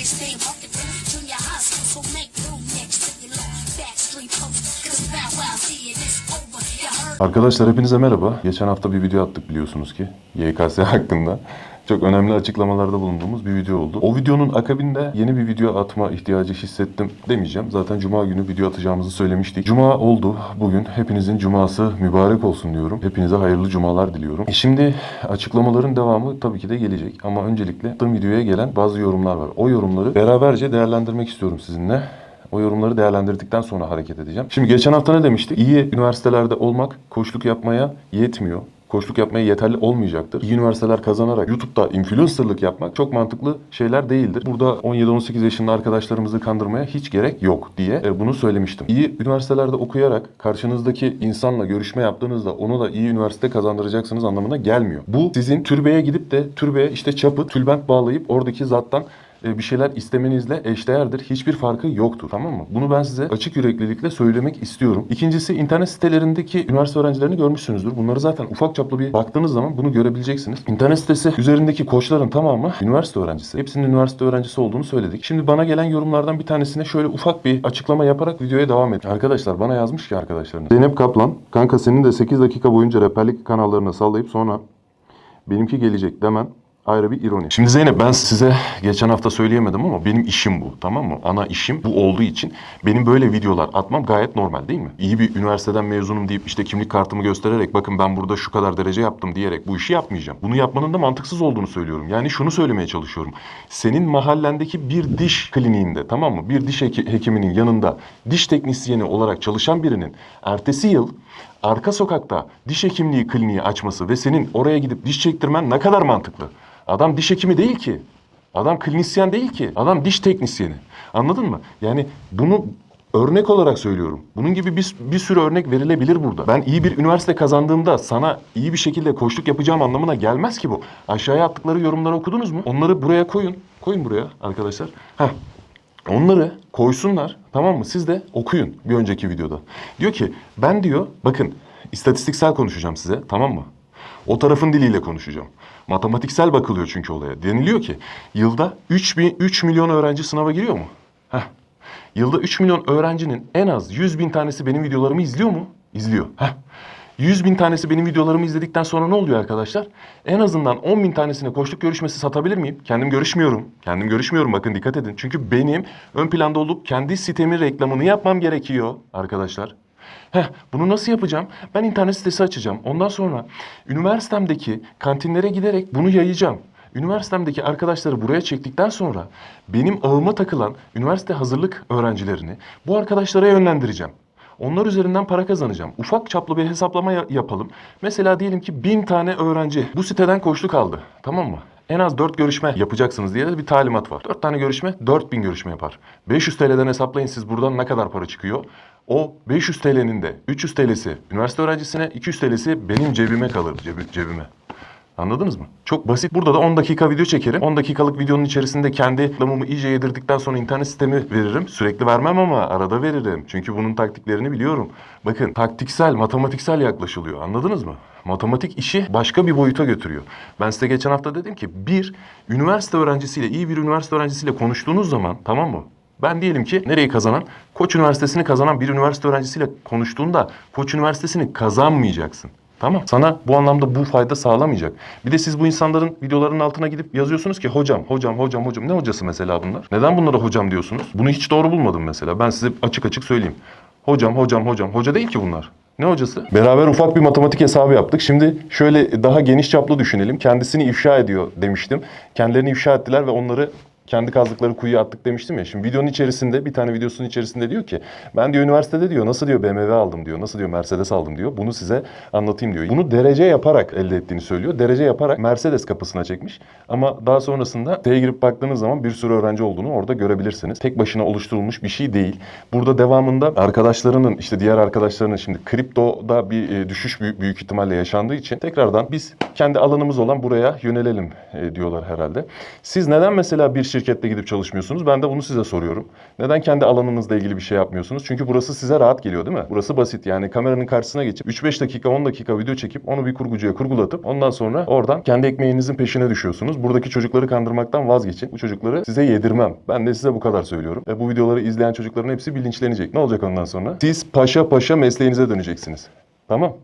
last name the junior high school, so make room next to your heard? Arkadaşlar hepinize merhaba. Geçen hafta bir video attık biliyorsunuz ki YKS hakkında. Çok önemli açıklamalarda bulunduğumuz bir video oldu. O videonun akabinde yeni bir video atma ihtiyacı hissettim demeyeceğim. Zaten cuma günü video atacağımızı söylemiştik. Cuma oldu. Bugün hepinizin cuması mübarek olsun diyorum. Hepinize hayırlı cumalar diliyorum. E şimdi açıklamaların devamı tabii ki de gelecek. Ama öncelikle attığım videoya gelen bazı yorumlar var. O yorumları beraberce değerlendirmek istiyorum sizinle. O yorumları değerlendirdikten sonra hareket edeceğim. Şimdi geçen hafta ne demiştik? İyi üniversitelerde olmak koçluk yapmaya yetmiyor. Koçluk yapmaya yeterli olmayacaktır. İyi üniversiteler kazanarak YouTube'da influencerlık yapmak çok mantıklı şeyler değildir. Burada 17-18 yaşında arkadaşlarımızı kandırmaya hiç gerek yok diye e, bunu söylemiştim. İyi üniversitelerde okuyarak karşınızdaki insanla görüşme yaptığınızda onu da iyi üniversite kazandıracaksınız anlamına gelmiyor. Bu sizin türbeye gidip de türbeye işte çapı, tülbent bağlayıp oradaki zattan bir şeyler istemenizle eşdeğerdir. Hiçbir farkı yoktur. Tamam mı? Bunu ben size açık yüreklilikle söylemek istiyorum. İkincisi internet sitelerindeki üniversite öğrencilerini görmüşsünüzdür. Bunları zaten ufak çaplı bir baktığınız zaman bunu görebileceksiniz. İnternet sitesi üzerindeki koçların tamamı üniversite öğrencisi. Hepsinin üniversite öğrencisi olduğunu söyledik. Şimdi bana gelen yorumlardan bir tanesine şöyle ufak bir açıklama yaparak videoya devam edin. Arkadaşlar bana yazmış ki arkadaşlarınız. Zeynep Kaplan, kanka senin de 8 dakika boyunca rehberlik kanallarına sallayıp sonra benimki gelecek demen ayrı bir ironi. Şimdi Zeynep ben size geçen hafta söyleyemedim ama benim işim bu tamam mı? Ana işim bu olduğu için benim böyle videolar atmam gayet normal değil mi? İyi bir üniversiteden mezunum deyip işte kimlik kartımı göstererek bakın ben burada şu kadar derece yaptım diyerek bu işi yapmayacağım. Bunu yapmanın da mantıksız olduğunu söylüyorum. Yani şunu söylemeye çalışıyorum. Senin mahallendeki bir diş kliniğinde tamam mı? Bir diş heki- hekiminin yanında diş teknisyeni olarak çalışan birinin ertesi yıl arka sokakta diş hekimliği kliniği açması ve senin oraya gidip diş çektirmen ne kadar mantıklı? Adam diş hekimi değil ki. Adam klinisyen değil ki. Adam diş teknisyeni. Anladın mı? Yani bunu örnek olarak söylüyorum. Bunun gibi bir, bir sürü örnek verilebilir burada. Ben iyi bir üniversite kazandığımda sana iyi bir şekilde koçluk yapacağım anlamına gelmez ki bu. Aşağıya attıkları yorumları okudunuz mu? Onları buraya koyun. Koyun buraya arkadaşlar. Heh. Onları koysunlar tamam mı? Siz de okuyun bir önceki videoda. Diyor ki ben diyor bakın istatistiksel konuşacağım size tamam mı? O tarafın diliyle konuşacağım. Matematiksel bakılıyor çünkü olaya. Deniliyor ki yılda 3, bin, 3 milyon öğrenci sınava giriyor mu? Heh. Yılda 3 milyon öğrencinin en az 100 bin tanesi benim videolarımı izliyor mu? İzliyor. Heh. 100 bin tanesi benim videolarımı izledikten sonra ne oluyor arkadaşlar? En azından 10 bin tanesine koçluk görüşmesi satabilir miyim? Kendim görüşmüyorum. Kendim görüşmüyorum bakın dikkat edin. Çünkü benim ön planda olup kendi sitemin reklamını yapmam gerekiyor arkadaşlar. Heh, bunu nasıl yapacağım? Ben internet sitesi açacağım. Ondan sonra üniversitemdeki kantinlere giderek bunu yayacağım. Üniversitemdeki arkadaşları buraya çektikten sonra benim ağıma takılan üniversite hazırlık öğrencilerini bu arkadaşlara yönlendireceğim. Onlar üzerinden para kazanacağım. Ufak çaplı bir hesaplama ya- yapalım. Mesela diyelim ki bin tane öğrenci bu siteden koçluk aldı. Tamam mı? En az 4 görüşme yapacaksınız diye de bir talimat var. 4 tane görüşme 4000 görüşme yapar. 500 TL'den hesaplayın siz buradan ne kadar para çıkıyor. O 500 TL'nin de 300 TL'si üniversite öğrencisine 200 TL'si benim cebime kalır cebi- cebime. Anladınız mı? Çok basit. Burada da 10 dakika video çekerim. 10 dakikalık videonun içerisinde kendi reklamımı iyice yedirdikten sonra internet sitemi veririm. Sürekli vermem ama arada veririm. Çünkü bunun taktiklerini biliyorum. Bakın taktiksel, matematiksel yaklaşılıyor. Anladınız mı? Matematik işi başka bir boyuta götürüyor. Ben size geçen hafta dedim ki bir üniversite öğrencisiyle, iyi bir üniversite öğrencisiyle konuştuğunuz zaman tamam mı? Ben diyelim ki nereyi kazanan? Koç Üniversitesi'ni kazanan bir üniversite öğrencisiyle konuştuğunda Koç Üniversitesi'ni kazanmayacaksın. Tamam. Sana bu anlamda bu fayda sağlamayacak. Bir de siz bu insanların videolarının altına gidip yazıyorsunuz ki hocam, hocam, hocam, hocam. Ne hocası mesela bunlar? Neden bunlara hocam diyorsunuz? Bunu hiç doğru bulmadım mesela. Ben size açık açık söyleyeyim. Hocam, hocam, hocam. Hoca değil ki bunlar. Ne hocası? Beraber ufak bir matematik hesabı yaptık. Şimdi şöyle daha geniş çaplı düşünelim. Kendisini ifşa ediyor demiştim. Kendilerini ifşa ettiler ve onları kendi kazdıkları kuyuya attık demiştim ya. Şimdi videonun içerisinde bir tane videosunun içerisinde diyor ki ben diyor üniversitede diyor nasıl diyor BMW aldım diyor. Nasıl diyor Mercedes aldım diyor. Bunu size anlatayım diyor. Bunu derece yaparak elde ettiğini söylüyor. Derece yaparak Mercedes kapısına çekmiş. Ama daha sonrasında siteye girip baktığınız zaman bir sürü öğrenci olduğunu orada görebilirsiniz. Tek başına oluşturulmuş bir şey değil. Burada devamında arkadaşlarının işte diğer arkadaşlarının şimdi kriptoda bir e, düşüş büyük, büyük ihtimalle yaşandığı için tekrardan biz kendi alanımız olan buraya yönelelim e, diyorlar herhalde. Siz neden mesela bir şirket şirkette gidip çalışmıyorsunuz? Ben de bunu size soruyorum. Neden kendi alanınızla ilgili bir şey yapmıyorsunuz? Çünkü burası size rahat geliyor değil mi? Burası basit yani kameranın karşısına geçip 3-5 dakika 10 dakika video çekip onu bir kurgucuya kurgulatıp ondan sonra oradan kendi ekmeğinizin peşine düşüyorsunuz. Buradaki çocukları kandırmaktan vazgeçin. Bu çocukları size yedirmem. Ben de size bu kadar söylüyorum. Ve bu videoları izleyen çocukların hepsi bilinçlenecek. Ne olacak ondan sonra? Siz paşa paşa mesleğinize döneceksiniz. Tamam?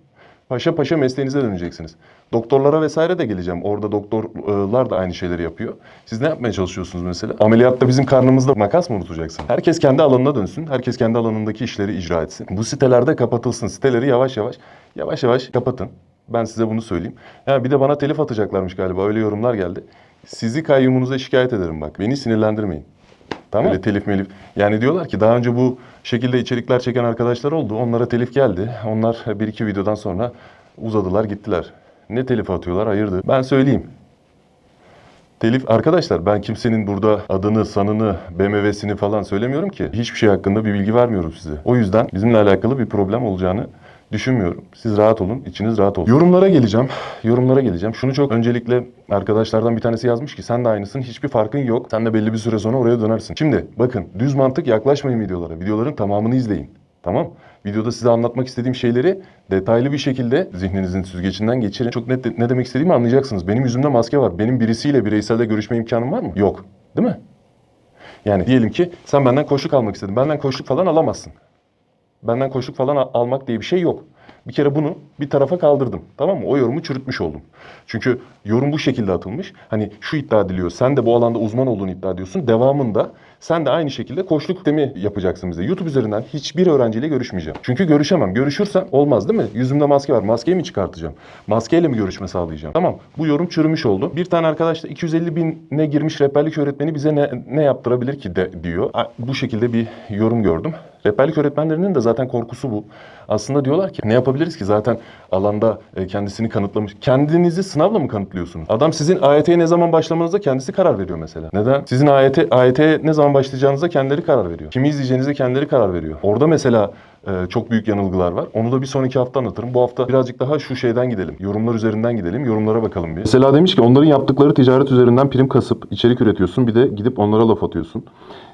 Paşa paşa mesleğinize döneceksiniz. Doktorlara vesaire de geleceğim. Orada doktorlar da aynı şeyleri yapıyor. Siz ne yapmaya çalışıyorsunuz mesela? Ameliyatta bizim karnımızda makas mı unutacaksın? Herkes kendi alanına dönsün. Herkes kendi alanındaki işleri icra etsin. Bu sitelerde kapatılsın. Siteleri yavaş yavaş yavaş yavaş kapatın. Ben size bunu söyleyeyim. Ya bir de bana telif atacaklarmış galiba. Öyle yorumlar geldi. Sizi kayyumunuza şikayet ederim bak. Beni sinirlendirmeyin. Tamam. Öyle telif melif. Yani diyorlar ki daha önce bu şekilde içerikler çeken arkadaşlar oldu. Onlara telif geldi. Onlar bir iki videodan sonra uzadılar gittiler. Ne telif atıyorlar hayırdır? Ben söyleyeyim. Telif arkadaşlar ben kimsenin burada adını, sanını, BMW'sini falan söylemiyorum ki. Hiçbir şey hakkında bir bilgi vermiyorum size. O yüzden bizimle alakalı bir problem olacağını düşünmüyorum. Siz rahat olun, içiniz rahat olun. Yorumlara geleceğim. Yorumlara geleceğim. Şunu çok öncelikle arkadaşlardan bir tanesi yazmış ki sen de aynısın. Hiçbir farkın yok. Sen de belli bir süre sonra oraya dönersin. Şimdi bakın düz mantık yaklaşmayın videolara. Videoların tamamını izleyin. Tamam? Videoda size anlatmak istediğim şeyleri detaylı bir şekilde zihninizin süzgecinden geçirin. Çok net ne demek istediğimi anlayacaksınız. Benim yüzümde maske var. Benim birisiyle bireyselde görüşme imkanım var mı? Yok. Değil mi? Yani diyelim ki sen benden koşluk almak istedin. Benden koşluk falan alamazsın. Benden koşluk falan al- almak diye bir şey yok. Bir kere bunu bir tarafa kaldırdım. Tamam mı? O yorumu çürütmüş oldum. Çünkü yorum bu şekilde atılmış. Hani şu iddia ediliyor. Sen de bu alanda uzman olduğunu iddia ediyorsun. Devamında sen de aynı şekilde koçluk sistemi yapacaksın bize. YouTube üzerinden hiçbir öğrenciyle görüşmeyeceğim. Çünkü görüşemem. Görüşürsem olmaz değil mi? Yüzümde maske var. Maskeyi mi çıkartacağım? Maskeyle mi görüşme sağlayacağım? Tamam. Bu yorum çürümüş oldu. Bir tane arkadaş da 250 bine girmiş rehberlik öğretmeni bize ne, ne yaptırabilir ki de diyor. Bu şekilde bir yorum gördüm. Rehberlik öğretmenlerinin de zaten korkusu bu. Aslında diyorlar ki ne yapabiliriz ki zaten alanda e, kendisini kanıtlamış. Kendinizi sınavla mı kanıtlıyorsunuz? Adam sizin AYT'ye ne zaman başlamanıza kendisi karar veriyor mesela. Neden? Sizin AYT, AYT'ye ne zaman başlayacağınıza kendileri karar veriyor. Kimi izleyeceğinize kendileri karar veriyor. Orada mesela e, çok büyük yanılgılar var. Onu da bir sonraki hafta anlatırım. Bu hafta birazcık daha şu şeyden gidelim. Yorumlar üzerinden gidelim. Yorumlara bakalım bir. Mesela demiş ki onların yaptıkları ticaret üzerinden prim kasıp içerik üretiyorsun. Bir de gidip onlara laf atıyorsun.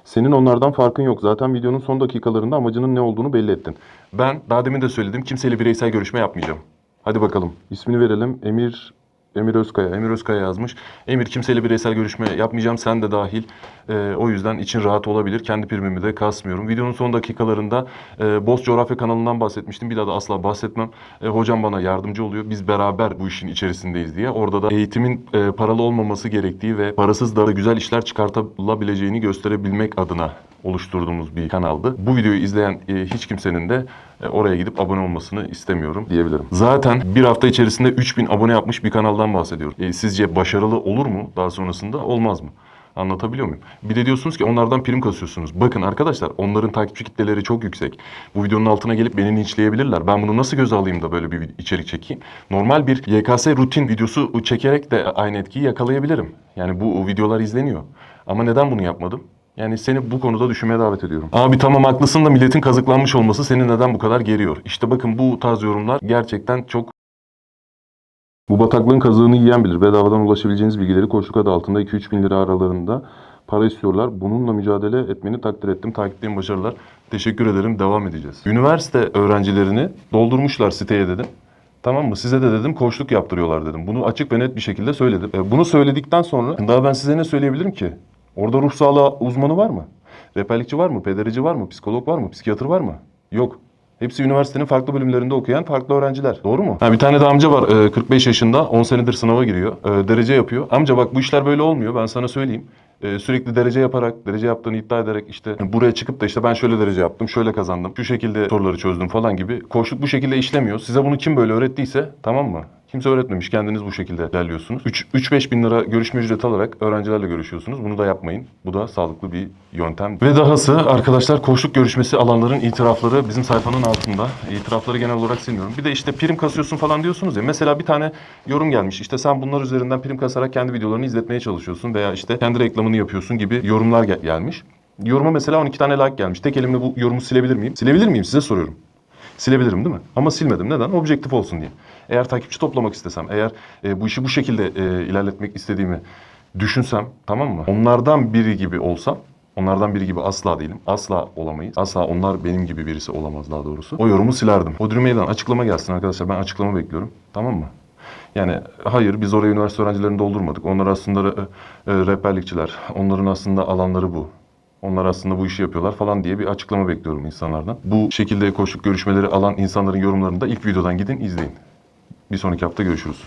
Senin onlardan farkın yok. Zaten videonun son dakikalarında amacının ne olduğunu belli ettin. Ben daha demin de söyledim. Kimseyle bireysel görüşme yapmayacağım. Hadi bakalım. İsmini verelim. Emir Emir Özkaya. Emir Özkaya yazmış. Emir kimseyle bireysel görüşme yapmayacağım. Sen de dahil. Ee, o yüzden için rahat olabilir. Kendi primimi de kasmıyorum. Videonun son dakikalarında e, Boz Coğrafya kanalından bahsetmiştim. Bir daha da asla bahsetmem. E, hocam bana yardımcı oluyor. Biz beraber bu işin içerisindeyiz diye. Orada da eğitimin e, paralı olmaması gerektiği ve parasız da güzel işler çıkartılabileceğini gösterebilmek adına oluşturduğumuz bir kanaldı. Bu videoyu izleyen e, hiç kimsenin de e, oraya gidip abone olmasını istemiyorum diyebilirim. Zaten bir hafta içerisinde 3000 abone yapmış bir kanaldan bahsediyorum. E, sizce başarılı olur mu daha sonrasında olmaz mı? Anlatabiliyor muyum? Bir de diyorsunuz ki onlardan prim kasıyorsunuz. Bakın arkadaşlar onların takipçi kitleleri çok yüksek. Bu videonun altına gelip beni linçleyebilirler. Ben bunu nasıl göze alayım da böyle bir içerik çekeyim? Normal bir YKS rutin videosu çekerek de aynı etkiyi yakalayabilirim. Yani bu videolar izleniyor. Ama neden bunu yapmadım? Yani seni bu konuda düşünmeye davet ediyorum. Abi tamam haklısın da milletin kazıklanmış olması seni neden bu kadar geriyor? İşte bakın bu tarz yorumlar gerçekten çok bu bataklığın kazığını yiyen bilir. Bedavadan ulaşabileceğiniz bilgileri koşuluk adı altında 2-3 bin lira aralarında para istiyorlar. Bununla mücadele etmeni takdir ettim. Takipteyim başarılar. Teşekkür ederim. Devam edeceğiz. Üniversite öğrencilerini doldurmuşlar siteye dedim. Tamam mı? Size de dedim koçluk yaptırıyorlar dedim. Bunu açık ve net bir şekilde söyledim. E, bunu söyledikten sonra daha ben size ne söyleyebilirim ki? Orada ruh sağlığı uzmanı var mı? Rehberlikçi var mı? Pedagogçi var mı? Psikolog var mı? Psikiyatr var mı? Yok. Hepsi üniversitenin farklı bölümlerinde okuyan farklı öğrenciler. Doğru mu? Ha, bir tane de amca var e, 45 yaşında 10 senedir sınava giriyor. E, derece yapıyor. Amca bak bu işler böyle olmuyor ben sana söyleyeyim. E, sürekli derece yaparak, derece yaptığını iddia ederek işte buraya çıkıp da işte ben şöyle derece yaptım, şöyle kazandım, şu şekilde soruları çözdüm falan gibi. Koçluk bu şekilde işlemiyor. Size bunu kim böyle öğrettiyse tamam mı? Kimse öğretmemiş. Kendiniz bu şekilde ilerliyorsunuz. 3-5 bin lira görüşme ücreti alarak öğrencilerle görüşüyorsunuz. Bunu da yapmayın. Bu da sağlıklı bir yöntem. Ve dahası arkadaşlar koçluk görüşmesi alanların itirafları bizim sayfanın altında. İtirafları genel olarak silmiyorum. Bir de işte prim kasıyorsun falan diyorsunuz ya. Mesela bir tane yorum gelmiş. İşte sen bunlar üzerinden prim kasarak kendi videolarını izletmeye çalışıyorsun veya işte kendi reklamını yapıyorsun gibi yorumlar gel- gelmiş. Yoruma mesela 12 tane like gelmiş. Tek elimle bu yorumu silebilir miyim? Silebilir miyim size soruyorum. Silebilirim değil mi? Ama silmedim. Neden? Objektif olsun diye. Eğer takipçi toplamak istesem, eğer e, bu işi bu şekilde e, ilerletmek istediğimi düşünsem tamam mı? Onlardan biri gibi olsam Onlardan biri gibi asla değilim. Asla olamayız. Asla onlar benim gibi birisi olamaz daha doğrusu. O yorumu silerdim. Odri Meydan açıklama gelsin arkadaşlar. Ben açıklama bekliyorum. Tamam mı? Yani hayır biz oraya üniversite öğrencilerini doldurmadık. Onlar aslında e, e, rehberlikçiler. Onların aslında alanları bu. Onlar aslında bu işi yapıyorlar falan diye bir açıklama bekliyorum insanlardan. Bu şekilde koşuk görüşmeleri alan insanların yorumlarını da ilk videodan gidin izleyin. Bir sonraki hafta görüşürüz.